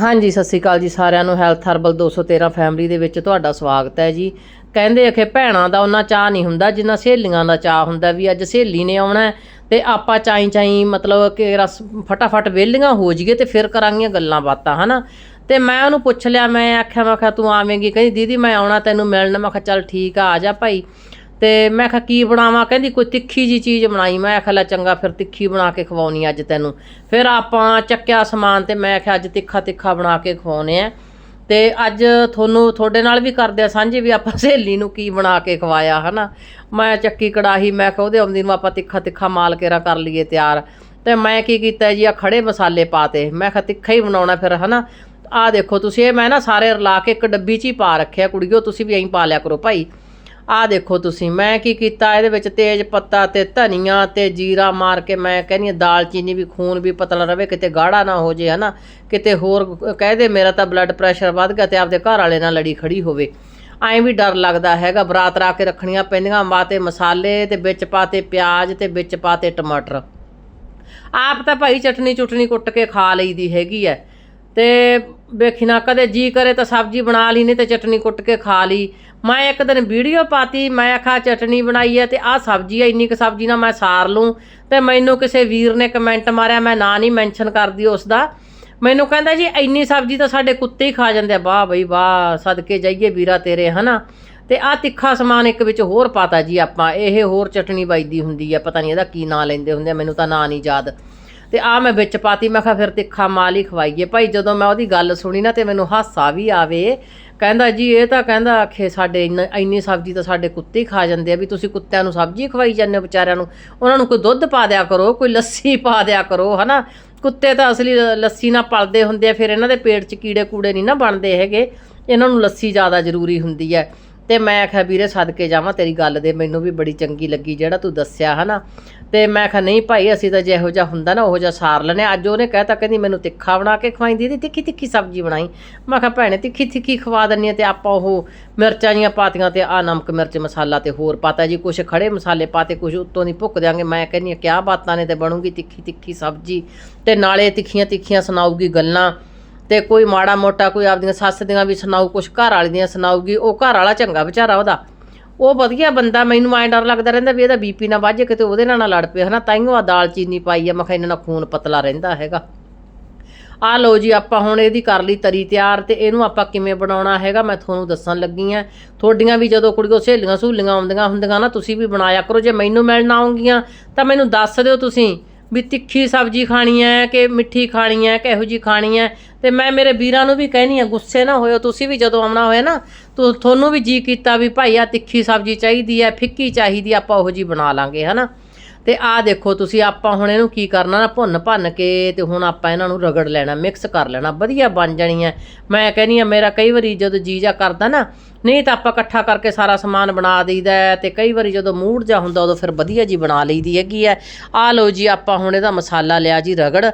ਹਾਂਜੀ, ਸਤਿ ਸ਼੍ਰੀ ਅਕਾਲ ਜੀ ਸਾਰਿਆਂ ਨੂੰ। ਹੈਲਥ ਹਰਬਲ 213 ਫੈਮਿਲੀ ਦੇ ਵਿੱਚ ਤੁਹਾਡਾ ਸਵਾਗਤ ਹੈ ਜੀ। ਕਹਿੰਦੇ ਅਖੇ ਭੈਣਾਂ ਦਾ ਉਹਨਾਂ ਚਾਹ ਨਹੀਂ ਹੁੰਦਾ, ਜਿੰਨਾ ਸਹੇਲੀਆਂ ਦਾ ਚਾਹ ਹੁੰਦਾ ਵੀ ਅੱਜ ਸਹੇਲੀ ਨੇ ਆਉਣਾ ਹੈ ਤੇ ਆਪਾਂ ਚਾਈ ਚਾਈ ਮਤਲਬ ਕਿ ਰਸ ਫਟਾਫਟ ਵਿਹਲੀਆਂ ਹੋ ਜਾਈਏ ਤੇ ਫਿਰ ਕਰਾਂਗੀਆਂ ਗੱਲਾਂ ਬਾਤਾਂ, ਹਨਾ? ਤੇ ਮੈਂ ਉਹਨੂੰ ਪੁੱਛ ਲਿਆ, ਮੈਂ ਆਖਿਆ, ਮੈਂ ਕਿਹਾ ਤੂੰ ਆਵੇਂਗੀ, ਕਹਿੰਦੀ, ਦੀਦੀ, ਮੈਂ ਆਉਣਾ ਤੈਨੂੰ ਮਿਲਣ। ਮੈਂ ਕਿਹਾ, ਚੱਲ ਠੀਕ ਆ ਆ ਜਾ ਭਾਈ। ਤੇ ਮੈਂ ਕਿਹਾ, ਕੀ ਬਣਾਵਾਂ? ਕਹਿੰਦੀ, ਕੋਈ ਤਿੱਖੀ ਜੀ ਚੀਜ਼ ਬਣਾਈ। ਮੈਂ ਕਿਹਾ ਲੈ ਚੰਗਾ, ਫਿਰ ਤਿੱਖੀ ਬਣਾ ਕੇ ਖਵਾਉਣੀ ਅੱਜ ਤੈਨੂੰ। ਫਿਰ ਆਪਾਂ ਚੱਕਿਆ ਸਮਾਨ ਤੇ ਮੈਂ ਕਿਹਾ ਅੱਜ ਤਿੱਖਾ ਤਿੱਖਾ ਬਣਾ ਕੇ ਖਵਾਉਣੇ ਆ। ਤੇ ਅੱਜ ਤੁਹਾਨੂੰ, ਤੁਹਾਡੇ ਨਾਲ ਵੀ ਕਰਦੇ ਆ ਸਾਂਝੇ ਵੀ ਆਪਾਂ ਸਹੇਲੀ ਨੂੰ ਕੀ ਬਣਾ ਕੇ ਖਵਾਇਆ, ਹਨਾ? ਮੈਂ ਚੱਕੀ ਕੜਾਹੀ, ਮੈਂ ਕਿਹਾ, ਉਹਦੇ ਆਉਂਦੀ ਨੂੰ ਆਪਾਂ ਤਿੱਖਾ ਤਿੱਖਾ ਮਾਲ ਕੇਰਾ ਕਰ ਲਈਏ ਤਿਆਰ। ਤੇ ਮੈਂ ਕੀ ਕੀਤਾ ਜੀ ਆ ਖੜੇ ਮਸਾਲੇ ਪਾਤੇ। ਮੈਂ ਕਿਹਾ, ਤਿੱਖਾ ਹੀ ਬਣਾਉਣਾ ਫਿਰ, ਹਨਾ? ਆਹ ਦੇਖੋ ਤੁਸੀਂ, ਇਹ ਮੈਂ ਨਾ ਸਾਰੇ ਰਲਾ ਕੇ ਇੱਕ ਡੱਬੀ 'ਚ ਹੀ ਪਾ ਰੱਖਿਆ। ਕੁੜੀਓ, ਤੁਸੀਂ ਵੀ ਐਂ ਪਾ ਲਿਆ ਕਰੋ ਭਾਈ। ਆਹ ਦੇਖੋ ਤੁਸੀਂ, ਮੈਂ ਕੀ ਕੀਤਾ? ਇਹਦੇ ਵਿੱਚ ਤੇਜ ਪੱਤਾ ਤੇ ਧਨੀਆ ਤੇ ਜੀਰਾ ਮਾਰ ਕੇ ਮੈਂ ਕਹਿੰਦੀ ਹਾਂ ਦਾਲਚੀਨੀ ਵੀ, ਖੂਨ ਵੀ ਪਤਲਾ ਰਵੇ, ਕਿਤੇ ਗਾੜਾ ਨਾ ਹੋ ਜੇ, ਹਨਾ? ਕਿਤੇ ਹੋਰ ਕਹਦੇ ਮੇਰਾ ਤਾਂ ਬਲੱਡ ਪ੍ਰੈਸ਼ਰ ਵੱਧ ਗਿਆ ਤੇ ਆਪਦੇ ਘਰ ਵਾਲੇ ਨਾਲ ਲੜੀ ਖੜੀ ਹੋਵੇ। ਐਂ ਵੀ ਡਰ ਲੱਗਦਾ ਹੈਗਾ, ਬਰਾਤ ਰਾ ਕੇ ਰੱਖਣੀਆਂ ਪੈਂਦੀਆਂ, ਮਾਤੇ ਮਸਾਲੇ ਤੇ ਵਿੱਚ ਪਾਤੇ ਪਿਆਜ਼ ਤੇ ਵਿੱਚ ਪਾਤੇ ਟਮਾਟਰ। ਆਪ ਤਾਂ ਭਾਈ ਚਟਨੀ ਚੁਟਨੀ ਕੁੱਟ ਕੇ ਖਾ ਲਈਦੀ ਹੈਗੀ ਐ। ਤੇ ਵੇਖੀ ਨਾ, ਕਦੇ ਜੀ ਕਰੇ ਤਾਂ ਸਬਜ਼ੀ ਬਣਾ ਲਈ, ਨਹੀਂ ਤੇ ਚਟਨੀ ਕੁੱਟ ਕੇ ਖਾ ਲਈ। ਮੈਂ ਇੱਕ ਦਿਨ ਵੀਡੀਓ ਪਾਤੀ, ਮੈਂ ਆਖਾ ਚਟਨੀ ਬਣਾਈ ਹੈ ਤੇ ਆਹ ਸਬਜ਼ੀ ਐ ਇੰਨੀ ਕੁ ਸਬਜ਼ੀ ਨਾਲ ਮੈਂ ਸਾਰ ਲੂੰ ਤੇ ਮੈਨੂੰ ਕਿਸੇ ਵੀਰ ਨੇ ਕਮੈਂਟ ਮਾਰਿਆ, ਮੈਂ ਨਾਂ ਨਹੀਂ ਮੈਂਸ਼ਨ ਕਰਦੀ ਉਸ ਦਾ। ਮੈਨੂੰ ਕਹਿੰਦਾ ਜੀ, ਇੰਨੀ ਸਬਜ਼ੀ ਤਾਂ ਸਾਡੇ ਕੁੱਤੇ ਹੀ ਖਾ ਜਾਂਦੇ ਆ। ਵਾਹ ਬਈ ਵਾਹ, ਸਦਕੇ ਜਾਈਏ ਵੀਰਾ ਤੇਰੇ, ਹਨਾ? ਤੇ ਆ ਤਿੱਖਾ ਸਮਾਨ ਇੱਕ ਵਿੱਚ ਹੋਰ ਪਾਤਾ ਜੀ ਆਪਾਂ। ਇਹ ਹੋਰ ਚਟਣੀ ਵੱਜਦੀ ਹੁੰਦੀ ਆ, ਪਤਾ ਨਹੀਂ ਇਹਦਾ ਕੀ ਨਾਂ ਲੈਂਦੇ ਹੁੰਦੇ ਆ, ਮੈਨੂੰ ਤਾਂ ਨਾਂ ਨਹੀਂ ਯਾਦ। ਤੇ ਆ ਮੈਂ ਵਿੱਚ ਪਾਤੀ, ਮੈਂ ਕਿਹਾ ਫਿਰ ਤਿੱਖਾ ਮਾਲ ਹੀ ਖਵਾਈਏ। ਭਾਈ ਜਦੋਂ ਮੈਂ ਉਹਦੀ ਗੱਲ ਸੁਣੀ ਨਾ ਤੇ ਮੈਨੂੰ ਹਾਸਾ ਵੀ ਆਵੇ। ਕਹਿੰਦਾ ਜੀ, ਇਹ ਤਾਂ ਕਹਿੰਦਾ ਆਖੇ ਸਾਡੇ ਇੰਨ- ਇੰਨੀ ਸਬਜ਼ੀ ਤਾਂ ਸਾਡੇ ਕੁੱਤੇ ਹੀ ਖਾ ਜਾਂਦੇ ਆ ਵੀ ਤੁਸੀਂ ਕੁੱਤਿਆਂ ਨੂੰ ਸਬਜ਼ੀ ਖਵਾਈ ਜਾਂਦੇ ਹੋ ਵਿਚਾਰਿਆਂ ਨੂੰ। ਉਹਨਾਂ ਨੂੰ ਕੋਈ ਦੁੱਧ ਪਾ ਦਿਆ ਕਰੋ, ਕੋਈ ਲੱਸੀ ਪਾ ਦਿਆ ਕਰੋ, ਹਨਾ? ਕੁੱਤੇ ਤਾਂ ਅਸਲੀ ਲ- ਲੱਸੀ ਨਾਲ ਪਲਦੇ ਹੁੰਦੇ ਆ, ਫਿਰ ਇਹਨਾਂ ਦੇ ਪੇਟ 'ਚ ਕੀੜੇ ਕੂੜੇ ਨਹੀਂ ਨਾ ਬਣਦੇ ਹੈਗੇ। ਇਹਨਾਂ ਨੂੰ ਲੱਸੀ ਜ਼ਿਆਦਾ ਜ਼ਰੂਰੀ ਹੁੰਦੀ ਹੈ। ਤੇ ਮੈਂ ਆਖਿਆ, ਵੀਰੇ, ਸਦਕੇ ਜਾਵਾਂ, ਤੇਰੀ ਗੱਲ ਦੇ ਮੈਨੂੰ ਵੀ ਬੜੀ ਚੰਗੀ ਲੱਗੀ, ਜਿਹੜਾ ਤੂੰ ਦੱਸਿਆ, ਹਨਾ? ਤੇ ਮੈਂ ਆਖਿਆ, ਨਹੀਂ ਭਾਈ, ਅਸੀਂ ਤਾਂ ਜਿਹੋ ਜਿਹਾ ਹੁੰਦਾ ਨਾ, ਉਹੋ ਜਿਹਾ ਸਾਰ ਲੈਨੇ ਅੱਜ ਉਹਨੇ ਕਹਿਤਾ, ਕਹਿੰਦੀ, ਮੈਨੂੰ ਤਿੱਖਾ ਬਣਾ ਕੇ ਖਵਾਈ ਦੀਦੀ ਤਿੱਖੀ ਤਿੱਖੀ ਸਬਜ਼ੀ ਬਣਾਈ। ਮੈਂ ਕਿਹਾ ਭੈਣੇ, ਤਿੱਖੀ ਤਿੱਖੀ ਖਵਾ ਦਿੰਨੀ ਆ ਤੇ ਆਪਾਂ ਉਹ ਮਿਰਚਾਂ ਜੀਆਂ ਪਾਤੀਆਂ ਤੇ ਆ ਨਮਕ ਮਿਰਚ ਮਸਾਲਾ ਤੇ ਹੋਰ ਪਾਤਾ ਜੀ, ਕੁਛ ਖੜੇ ਮਸਾਲੇ ਪਾਤੇ, ਕੁਛ ਉੱਤੋਂ ਦੀ ਭੁੱਕ ਦਿਆਂਗੇ। ਮੈਂ ਕਹਿੰਨੀ ਆ, ਕਿਆ ਬਾਤਾਂ ਨੇ ਤੇ ਬਣੂਗੀ, ਤਿੱਖੀ ਤਿੱਖੀ ਸਬਜ਼ੀ ਤੇ ਨਾਲੇ ਤਿੱਖੀਆਂ ਤਿੱਖੀਆਂ ਸੁਣਾਊਗੀ ਗੱਲਾਂ। ਤੇ ਕੋਈ ਮਾੜਾ ਮੋਟਾ ਕੋਈ ਆਪਦੀਆਂ ਸੱਸ ਦੀਆਂ ਵੀ ਸੁਣਾਊ, ਕੁਛ ਘਰ ਵਾਲੀ ਦੀਆਂ ਸੁਣਾਊਗੀ, ਉਹ ਘਰ ਵਾਲਾ ਚੰਗਾ ਵਿਚਾਰਾ ਉਹਦਾ। ਉਹ ਵਧੀਆ ਬੰਦਾ, ਮੈਨੂੰ ਐਂ ਡਰ ਲੱਗਦਾ ਰਹਿੰਦਾ ਵੀ ਇਹਦਾ ਬੀਪੀ ਨਾ ਵੱਜੇ ਕਿਤੇ ਉਹਦੇ ਨਾਲ ਨਾ ਲੜ ਪਏ, ਹਨਾ? ਤਾਈਓ ਆ ਦਾਲ ਚੀਨੀ ਪਾਈ ਆ, ਮੈਂ ਕਿਹਾ ਇਹਨਾਂ ਨਾਲ ਖੂਨ ਪਤਲਾ ਰਹਿੰਦਾ ਹੈਗਾ। ਆ ਲਓ ਜੀ, ਆਪਾਂ ਹੁਣ ਇਹਦੀ ਕਰ ਲਈ ਤਰੀ ਤਿਆਰ ਤੇ ਇਹਨੂੰ ਆਪਾਂ ਕਿਵੇਂ ਬਣਾਉਣਾ ਹੈਗਾ, ਮੈਂ ਤੁਹਾਨੂੰ ਦੱਸਣ ਲੱਗੀ ਆ। ਤੁਹਾਡੀਆਂ ਵੀ ਜਦੋਂ ਕੁੜੀਆਂ ਸਹੇਲੀਆਂ ਸਹੂਲੀਆਂ ਆਉਂਦੀਆਂ ਹੁੰਦੀਆਂ ਨਾ, ਤੁਸੀਂ ਵੀ ਬਣਾਇਆ ਕਰੋ। ਜੇ ਮੈਨੂੰ ਮਿਲਣ ਆਉਂਗੀਆਂ, ਤਾਂ ਮੈਨੂੰ ਦੱਸ ਦਿਓ ਤੁਸੀਂ। ਵੀ ਤਿੱਖੀ ਸਬਜ਼ੀ ਖਾਣੀ ਹੈ ਕਿ ਮਿੱਠੀ ਖਾਣੀ ਹੈ ਕਿ ਇਹੋ ਜੀ ਖਾਣੀ ਹੈ। ਤੇ ਮੈਂ ਮੇਰੇ ਵੀਰਾਂ ਨੂੰ ਵੀ ਕਹਿਣੀ ਆ, ਗੁੱਸੇ ਨਾ ਹੋਇਓ। ਤੁਸੀਂ ਵੀ ਜਦੋਂ ਆਉਣਾ ਹੋਇਆ ਨਾ, ਤੋ ਤੁਹਾਨੂੰ ਵੀ ਜੀ ਕੀਤਾ ਵੀ ਭਾਈ ਆ ਤਿੱਖੀ ਸਬਜ਼ੀ ਚਾਹੀਦੀ ਹੈ, ਫਿੱਕੀ ਚਾਹੀਦੀ ਆਪਾਂ ਉਹੋ ਜੀ ਬਣਾ ਲਾਂਗੇ, ਹਨਾ? ਤੇ ਆਹ ਦੇਖੋ, ਤੁਸੀਂ ਆਪਾਂ ਹੁਣ ਇਹਨੂੰ ਕੀ ਕਰਨਾ ਨਾ, ਭੁੰਨ ਭੰਨ ਕੇ ਤੇ ਹੁਣ ਆਪਾਂ ਇਹਨਾਂ ਨੂੰ ਰਗੜ ਲੈਣਾ ਮਿਕਸ ਕਰ ਲੈਣਾ, ਵਧੀਆ ਬਣ ਜਾਣੀ ਹੈ। ਮੈਂ ਕਹਿੰਨੀ ਆ ਮੇਰਾ ਕਈ ਵਾਰੀ ਜਦੋਂ ਜੀਜਾ ਕਰਦਾ ਨਾ, ਨਹੀਂ ਤਾਂ ਆਪਾਂ ਇਕੱਠਾ ਕਰਕੇ ਸਾਰਾ ਸਮਾਨ ਬਣਾ ਦਈਦਾ ਹੈ ਤੇ ਕਈ ਵਾਰੀ ਜਦੋਂ ਮੂਡ ਜਾ ਹੁੰਦਾ, ਉਦੋਂ ਫਿਰ ਵਧੀਆ ਜੀ ਬਣਾ ਲਈਦੀ ਹੈਗੀ ਹੈ। ਆ ਲਓ ਜੀ, ਆਪਾਂ ਹੁਣ ਇਹਦਾ ਮਸਾਲਾ ਲਿਆ ਜੀ, ਰਗੜ।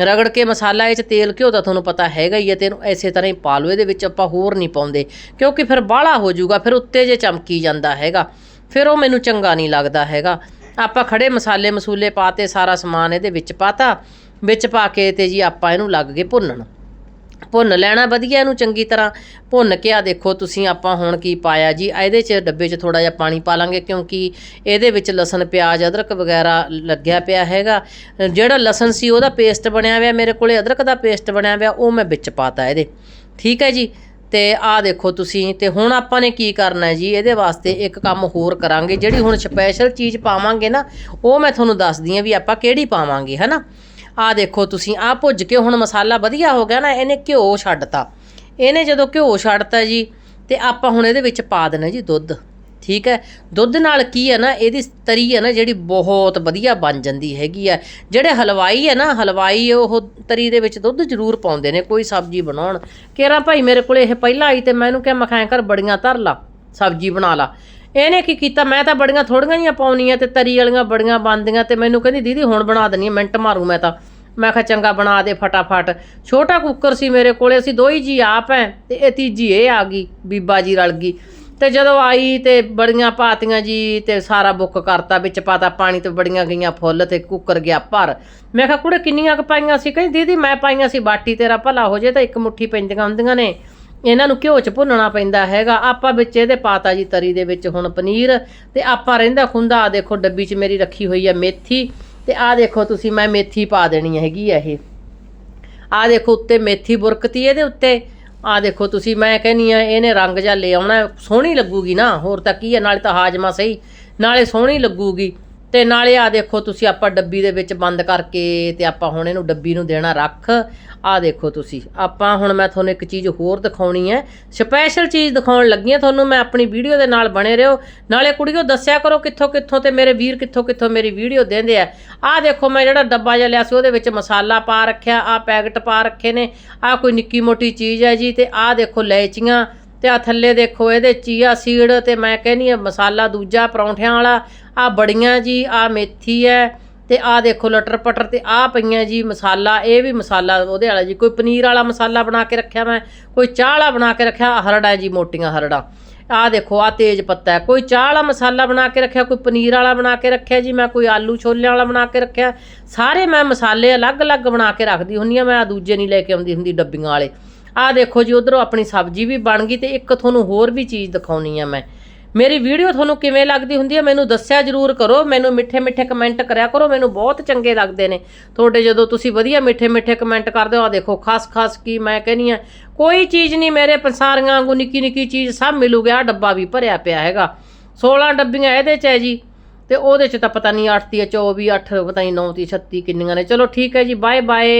ਰਗੜ ਕੇ ਮਸਾਲਾ, ਇਹ ਚ ਤੇਲ ਘਿਓ ਦਾ ਤੁਹਾਨੂੰ ਪਤਾ ਹੈਗਾ ਹੀ ਹੈ ਤੇ ਇਹਨੂੰ ਐਸੇ ਤਰ੍ਹਾਂ ਹੀ ਪਾ ਲਓ, ਇਹਦੇ ਵਿੱਚ ਆਪਾਂ ਹੋਰ ਨਹੀਂ ਪਾਉਂਦੇ, ਕਿਉਂਕਿ ਫਿਰ ਬਾਹਲਾ ਹੋ ਜਾਊਗਾ, ਫਿਰ ਉੱਤੇ ਜੇ ਚਮਕੀ ਜਾਂਦਾ ਹੈਗਾ, ਫਿਰ ਉਹ ਮੈਨੂੰ ਚੰਗਾ ਨਹੀਂ ਲੱਗਦਾ ਹੈਗਾ। ਆਪਾਂ ਖੜੇ ਮਸਾਲੇ ਮਸੂਲੇ ਪਾਤੇ, ਸਾਰਾ ਸਮਾਨ ਇਹਦੇ ਵਿੱਚ ਪਾਤਾ, ਵਿੱਚ ਪਾ ਕੇ ਤੇ ਜੀ ਆਪਾਂ ਇਹਨੂੰ ਲੱਗ ਗਏ ਭੁੰਨਣ। ਭੁੰਨ ਲੈਣਾ ਵਧੀਆ ਇਹਨੂੰ ਚੰਗੀ ਤਰ੍ਹਾਂ। ਭੁੰਨ ਕੇ ਆ ਦੇਖੋ ਤੁਸੀਂ ਆਪਾਂ ਹੁਣ ਕੀ ਪਾਇਆ ਜੀ, ਇਹਦੇ 'ਚ ਡੱਬੇ 'ਚ ਥੋੜਾ ਜਿਹਾ ਪਾਣੀ ਪਾ ਲਾਂਗੇ ਕਿਉਂਕਿ ਇਹਦੇ ਵਿੱਚ ਲਸਣ, ਪਿਆਜ਼, ਅਦਰਕ ਵਗੈਰਾ ਲੱਗਿਆ ਪਿਆ ਹੈਗਾ। ਜਿਹੜਾ ਲਸਣ ਸੀ ਉਹਦਾ ਪੇਸਟ ਬਣਿਆ ਹੋਇਆ ਮੇਰੇ ਕੋਲੇ, ਅਦਰਕ ਦਾ ਪੇਸਟ ਬਣਿਆ ਹੋਇਆ, ਉਹ ਮੈਂ ਵਿੱਚ ਪਾਤਾ ਇਹਦੇ। ਠੀਕ ਹੈ ਜੀ? ਤੇ ਆਹ ਦੇਖੋ ਤੁਸੀਂ, ਤੇ ਹੁਣ ਆਪਾਂ ਨੇ ਕੀ ਕਰਨਾ ਹੈ ਜੀ? ਇਹਦੇ ਵਾਸਤੇ ਇੱਕ ਕੰਮ ਹੋਰ ਕਰਾਂਗੇ, ਜਿਹੜੀ ਹੁਣ ਸਪੈਸ਼ਲ ਚੀਜ਼ ਪਾਵਾਂਗੇ ਨਾ, ਉਹ ਮੈਂ ਤੁਹਾਨੂੰ ਦੱਸਦੀ ਹਾਂ ਵੀ ਆਪਾਂ ਕਿਹੜੀ ਪਾਵਾਂਗੇ, ਹਨਾ? ਆਹ ਦੇਖੋ ਤੁਸੀਂ, ਆਹ ਭੁੱਜ ਕੇ ਹੁਣ ਮਸਾਲਾ ਵਧੀਆ ਹੋ ਗਿਆ ਨਾ, ਇਹਨੇ ਘਿਓ ਛੱਡਤਾ। ਇਹਨੇ ਜਦੋਂ ਘਿਓ ਛੱਡਤਾ ਜੀ, ਤੇ ਆਪਾਂ ਹੁਣ ਇਹਦੇ ਵਿੱਚ ਪਾ ਦੇਣਾ ਜੀ ਦੁੱਧ। ਠੀਕ ਹੈ? ਦੁੱਧ ਨਾਲ ਕੀ ਹੈ ਨਾ, ਇਹਦੀ ਤਰੀ ਹੈ ਨਾ ਜਿਹੜੀ ਬਹੁਤ ਵਧੀਆ ਬਣ ਜਾਂਦੀ ਹੈਗੀ ਆ ਜਿਹੜੇ ਹਲਵਾਈ ਹੈ ਨਾ, ਹਲਵਾਈ ਉਹ ਤਰੀ ਦੇ ਵਿੱਚ ਦੁੱਧ ਜ਼ਰੂਰ ਪਾਉਂਦੇ ਨੇ, ਕੋਈ ਸਬਜ਼ੀ ਬਣਾਉਣ। ਕਿਹੜਾ ਭਾਈ ਮੇਰੇ ਕੋਲੇ ਇਹ ਪਹਿਲਾਂ ਆਈ ਤੇ ਮੈਨੂੰ ਇਹਨੂੰ ਕਿਹਾ ਮਖਾਇਆ ਕਰ, ਬੜੀਆਂ ਧਰ ਲਾ, ਸਬਜ਼ੀ ਬਣਾ ਲਾ। ਇਹਨੇ ਕੀ ਕੀਤਾ? ਮੈਂ ਤਾਂ ਬੜੀਆਂ ਥੋੜੀਆਂ ਜੀਆਂ ਪਾਉਣੀਆਂ ਤੇ ਤਰੀ ਵਾਲੀਆਂ ਬੜੀਆਂ ਬਣਦੀਆਂ ਤੇ ਮੈਨੂੰ ਕਹਿੰਦੀ, ਦੀਦੀ, ਹੁਣ ਬਣਾ ਦਨੀ ਮਿੰਟ ਮਾਰੂ ਮੈਂ ਤਾਂ। ਮੈਂ ਕਿਹਾ, ਚੰਗਾ, ਬਣਾ ਦੇ ਫਟਾਫਟ। ਛੋਟਾ ਕੁੱਕਰ ਸੀ ਮੇਰੇ ਕੋਲੇ, ਅਸੀਂ ਦੋ ਹੀ ਜੀ ਆਪ ਐ ਤੇ ਇਹ ਤੀਜੀ ਇਹ ਆ ਗਈ, ਬੀਬਾ ਜੀ ਰਲ ਗਈ। ਤੇ ਜਦੋਂ ਆਈ ਤੇ ਬੜੀਆਂ ਪਾਤੀਆਂ ਜੀ ਤੇ ਸਾਰਾ ਬੁੱਕ ਕਰਤਾ, ਵਿੱਚ ਪਾਤਾ ਪਾਣੀ ਤੇ ਬੜੀਆਂ ਗਈਆਂ ਫੁੱਲ ਤੇ ਕੁੱਕਰ ਗਿਆ ਭਰ। ਮੈਂ ਕਿਹਾ, ਕੁੜੇ, ਕਿੰਨੀਆਂ ਕੁ ਪਾਈਆਂ ਸੀ? ਕਹਿੰਦੀ, ਦੀਦੀ, ਮੈਂ ਪਾਈਆਂ ਸੀ ਬਾਟੀ, ਤੇਰਾ ਭਲਾ ਹੋ ਜੇ ਤਾਂ ਇੱਕ ਮੁੱਠੀ ਪੈਂਦੀਆਂ ਹੁੰਦੀਆਂ ਨੇ। ਇਹਨਾਂ ਨੂੰ ਘਿਓ ਚ ਭੁੰਨਣਾ ਪੈਂਦਾ ਹੈਗਾ। ਆਪਾਂ ਵਿੱਚ ਇਹਦੇ ਪਾਤਾ ਜੀ ਤਰੀ ਦੇ ਵਿੱਚ ਹੁਣ ਪਨੀਰ ਤੇ ਆਪਾਂ ਰਹਿੰਦਾ ਖੁੰਦਾ ਆ ਦੇਖੋ ਡੱਬੀ 'ਚ ਮੇਰੀ ਰੱਖੀ ਹੋਈ ਆ ਮੇਥੀ ਤੇ ਆ ਦੇਖੋ ਤੁਸੀਂ, ਮੈਂ ਮੇਥੀ ਪਾ ਦੇਣੀ ਹੈਗੀ ਆ ਇਹ। ਆ ਦੇਖੋ ਉੱਤੇ ਮੇਥੀ ਬੁਰਕਤੀ ਇਹਦੇ ਉੱਤੇ। ਆ ਦੇਖੋ ਤੁਸੀਂ, ਮੈਂ ਕਹਿੰਨੀ ਆ, ਇਹਨੇ ਰੰਗ ਜਿਹਾ ਲੈ ਆਉਣਾ, ਸੋਹਣੀ ਲੱਗੂਗੀ ਨਾ। ਹੋਰ ਤਾਂ ਕੀ ਹੈ ਨਾਲੇ ਤਾਂ ਹਾਜਮਾ ਸਹੀ। ਨਾਲੇ ਸੋਹਣੀ ਲੱਗੂਗੀ। ਤੇ ਨਾਲੇ ਆ ਦੇਖੋ, ਤੁਸੀਂ ਆਪਾਂ ਡੱਬੀ ਦੇ ਵਿੱਚ ਬੰਦ ਕਰਕੇ ਤੇ ਆਪਾਂ ਹੁਣ ਇਹਨੂੰ ਡੱਬੀ ਨੂੰ ਦੇਣਾ ਰੱਖ। ਆ ਦੇਖੋ ਤੁਸੀਂ, ਆਪਾਂ ਹੁਣ ਮੈਂ ਤੁਹਾਨੂੰ ਇੱਕ ਚੀਜ਼ ਹੋਰ ਦਿਖਾਉਣੀ ਹੈ। ਸਪੈਸ਼ਲ ਚੀਜ਼ ਦਿਖਾਉਣ ਲੱਗੀ ਹਾਂ ਤੁਹਾਨੂੰ, ਮੈਂ ਆਪਣੀ ਵੀਡੀਓ ਦੇ ਨਾਲ ਬਣੇ ਰਹੋ। ਨਾਲੇ ਕੁੜੀਓ, ਦੱਸਿਆ ਕਰੋ ਕਿੱਥੋਂ ਕਿੱਥੋਂ ਤੇ ਮੇਰੇ ਵੀਰ ਕਿੱਥੋਂ ਕਿੱਥੋਂ ਮੇਰੀ ਵੀਡੀਓ ਦਿੰਦੇ ਆ। ਆ ਦੇਖੋ, ਮੈਂ ਜਿਹੜਾ ਡੱਬਾ ਜਿਹਾ ਲਿਆ ਸੀ, ਉਹਦੇ ਵਿੱਚ ਮਸਾਲਾ ਪਾ ਰੱਖਿਆ ਆ ਪੈਕਟ ਪਾ ਰੱਖੇ ਨੇ। ਆ ਕੋਈ ਨਿੱਕੀ ਮੋਟੀ ਚੀਜ਼ ਹੈ ਜੀ, ਤੇ ਆ ਦੇਖੋ ਲੈਚੀਆਂ ਤੇ ਆ ਥੱਲੇ ਦੇਖੋ ਇਹਦੇ ਚੀਆ ਸੀਡ ਤੇ ਮੈਂ ਕਹਿੰਨੀ ਆ ਮਸਾਲਾ ਦੂਜਾ ਪਰੌਂਠਿਆਂ ਵਾਲਾ, ਆ ਬੜੀਆਂ ਜੀ, ਆ ਮੇਥੀ ਹੈ ਤੇ ਆ ਦੇਖੋ ਲਟਰ ਪਟਰ ਤੇ ਆ ਪਈਆਂ ਜੀ ਮਸਾਲਾ, ਇਹ ਵੀ ਮਸਾਲਾ ਉਹਦੇ ਵਾਲਾ ਜੀ। ਕੋਈ ਪਨੀਰ ਵਾਲਾ ਮਸਾਲਾ ਬਣਾ ਕੇ ਰੱਖਿਆ ਮੈਂ, ਕੋਈ ਚਾਹ ਵਾਲਾ ਬਣਾ ਕੇ ਰੱਖਿਆ, ਆਹ ਹਰੜਾ ਜੀ ਮੋਟੀਆਂ ਹਰੜਾ। ਆ ਦੇਖੋ, ਆ ਤੇਜ ਪੱਤਾ ਕੋਈ ਚਾਹ ਵਾਲਾ ਮਸਾਲਾ ਬਣਾ ਕੇ ਰੱਖਿਆ, ਕੋਈ ਪਨੀਰ ਵਾਲਾ ਬਣਾ ਕੇ ਰੱਖਿਆ ਜੀ, ਮੈਂ ਕੋਈ ਆਲੂ ਛੋਲਿਆਂ ਵਾਲਾ ਬਣਾ ਕੇ ਰੱਖਿਆ। ਸਾਰੇ ਮੈਂ ਮਸਾਲੇ ਅਲੱਗ-ਅਲੱਗ ਬਣਾ ਕੇ ਰੱਖਦੀ ਹੁੰਨੀ ਆ, ਮੈਂ ਆ ਦੂਜੇ ਨਹੀਂ ਲੈ ਕੇ ਆਉਂਦੀ ਹੁੰਦੀ ਡੱਬੀਆਂ ਵਾਲੇ। ਆਹ ਦੇਖੋ ਜੀ, ਉਧਰੋਂ ਆਪਣੀ ਸਬਜ਼ੀ ਵੀ ਬਣ ਗਈ ਤੇ ਇੱਕ ਤੁਹਾਨੂੰ ਹੋਰ ਵੀ ਚੀਜ਼ ਦਿਖਾਉਣੀ ਆ ਮੈਂ। ਮੇਰੀ ਵੀਡੀਓ ਤੁਹਾਨੂੰ ਕਿਵੇਂ ਲੱਗਦੀ ਹੁੰਦੀ ਹੈ ਮੈਨੂੰ ਦੱਸਿਆ ਜਰੂਰ ਕਰੋ, ਮੈਨੂੰ ਮਿੱਠੇ ਮਿੱਠੇ ਕਮੈਂਟ ਕਰਿਆ ਕਰੋ, ਮੈਨੂੰ ਬਹੁਤ ਚੰਗੇ ਲੱਗਦੇ ਨੇ। ਤੁਹਾਡੇ ਜਦੋਂ ਤੁਸੀਂ ਵਧੀਆ ਮਿੱਠੇ ਮਿੱਠੇ ਕਮੈਂਟ ਕਰਦੇ ਹੋ ਆ ਦੇਖੋ ਖਾਸ ਖਾਸ ਕੀ ਮੈਂ ਕਹਿੰਨੀ ਆ, ਕੋਈ ਚੀਜ਼ ਨਹੀਂ ਮੇਰੇ ਪਸਾਰੀਆਂ ਵਾਂਗੂ ਨਿੱਕੀ ਨਿੱਕੀ ਚੀਜ਼ ਸਭ ਮਿਲੂਗੀ ਆ ਡੱਬਾ ਵੀ ਭਰਿਆ ਪਿਆ ਹੈਗਾ। 16 ਡੱਬੀਆਂ ਇਹਦੇ ਚ ਹੈ ਜੀ, ਤੇ ਉਹਦੇ ਚ ਤਾਂ ਪਤਾ ਨਹੀਂ 8 ਦੀ 24 8 ਪਤਾ ਨਹੀਂ 9 ਦੀ 36 ਕਿੰਨੀਆਂ ਨੇ। ਚਲੋ ਠੀਕ ਹੈ ਜੀ ਬਾਏ ਬਾਏ